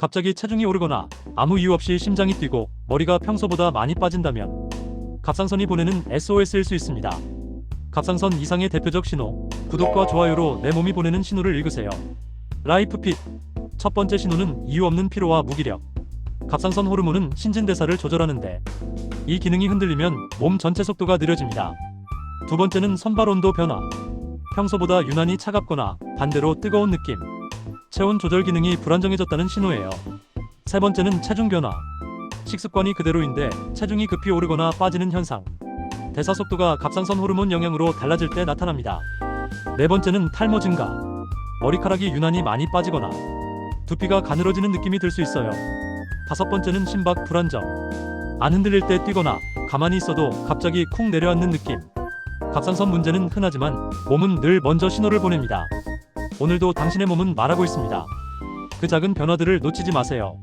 갑자기 체중이 오르거나 아무 이유 없이 심장이 뛰고 머리가 평소보다 많이 빠진다면 갑상선이 보내는 SOS일 수 있습니다. 갑상선 이상의 대표적 신호, 구독과 좋아요로 내 몸이 보내는 신호를 읽으세요. 라이프핏 첫 번째 신호는 이유 없는 피로와 무기력. 갑상선 호르몬은 신진대사를 조절하는데 이 기능이 흔들리면 몸 전체 속도가 느려집니다. 두 번째는 선발 온도 변화. 평소보다 유난히 차갑거나 반대로 뜨거운 느낌. 체온 조절 기능이 불안정해졌다는 신호예요. 세 번째는 체중 변화. 식습관이 그대로인데 체중이 급히 오르거나 빠지는 현상. 대사 속도가 갑상선 호르몬 영향으로 달라질 때 나타납니다. 네 번째는 탈모 증가. 머리카락이 유난히 많이 빠지거나 두피가 가늘어지는 느낌이 들 수 있어요. 다섯 번째는 심박 불안정. 안 흔들릴 때 뛰거나 가만히 있어도 갑자기 쿵 내려앉는 느낌. 갑상선 문제는 흔하지만 몸은 늘 먼저 신호를 보냅니다. 오늘도 당신의 몸은 말하고 있습니다. 그 작은 변화들을 놓치지 마세요.